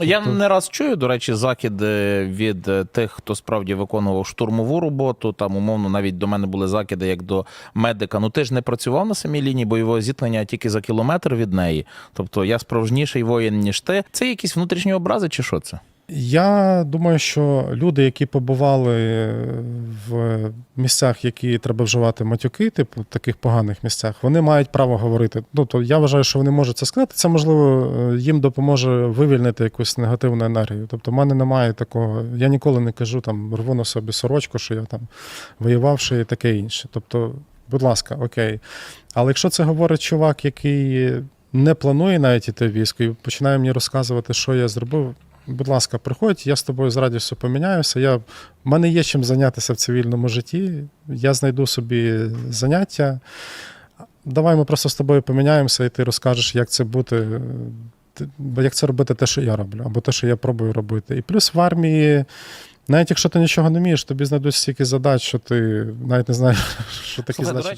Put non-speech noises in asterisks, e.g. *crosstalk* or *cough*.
Я Тобто- не раз чую, до речі, закиди від е, тих, хто справді виконував штурмову роботу. Там, умовно, навіть до мене були закиди як до медика. Ну ти ж не працював на самій лінії бойового зіткнення, а тільки за кілометр від неї. Тобто я справжніший воїн, ніж ти. Це якісь внутрішні образи, чи що це? Я думаю, що люди, які побували в місцях, які треба вживати матюки, типу таких поганих місцях, вони мають право говорити. Ну то я вважаю, що вони можуть це сказати. Це можливо е, їм допоможе вивільнити якусь негативну енергію. Тобто, в мене немає такого. Я ніколи не кажу там рву на собі сорочку, що я там воювавши і таке інше. Тобто, будь ласка, окей. Але якщо це говорить чувак, який не планує навіть іти в військо і починає мені розказувати, що я зробив. Будь ласка, приходь, я з тобою з радістю поміняюся. Я... В мене є чим зайнятися в цивільному житті. Я знайду собі заняття. Давай ми просто з тобою поміняємося, і ти розкажеш, як це бути, як це робити те, що я роблю, або те, що я пробую робити. І плюс в армії, навіть якщо ти нічого не вмієш, тобі знайдуть стільки задач, що ти навіть не знаєш, *laughs* що такі Слухай, до